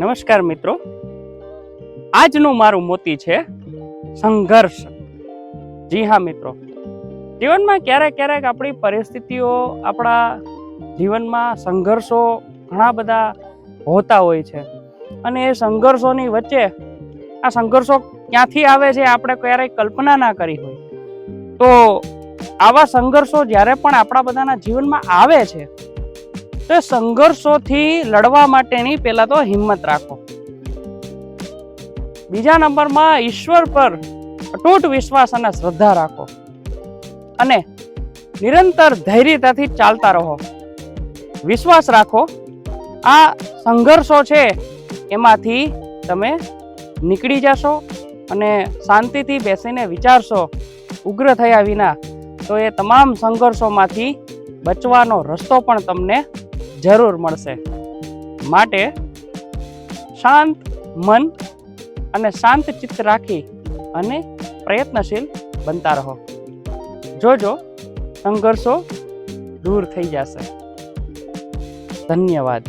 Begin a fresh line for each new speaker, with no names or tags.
નમસ્કાર મિત્રો. આજનું મારું મોતી છે સંઘર્ષ. જી હા મિત્રો. જીવનમાં ક્યારેક ક્યારેક આપણી પરિસ્થિતિઓ, આપણા જીવનમાં સંઘર્ષો ઘણા બધા હોતા હોય છે. અને એ સંઘર્ષોની વચ્ચે આ સંઘર્ષો ક્યાંથી આવે છે આપણે ક્યારેય કલ્પના ના કરી હોય. તો આવા સંઘર્ષો જ્યારે પણ આપણા બધાના જીવનમાં આવે છે તો સંઘર્ષોથી લડવા માટેની પહેલા તો હિંમત રાખો. બીજા નંબરમાં ઈશ્વર પર અટૂટ વિશ્વાસ અને શ્રદ્ધા રાખો. અને નિરંતર ધૈર્યતાથી ચાલતા રહો. વિશ્વાસ રાખો, આ સંઘર્ષો છે, એમાંથી તમે નીકળી જશો અને શાંતિથી બેસીને વિચારશો, ઉગ્ર થયા વિના, તો એ તમામ સંઘર્ષોમાંથી બચવાનો રસ્તો પણ તમને જરૂર મળશે. માટે શાંત મન અને શાંત ચિત્ત રાખી અને પ્રયત્નશીલ બનતા રહો. જોજો, સંઘર્ષો દૂર થઈ જશે. ધન્યવાદ.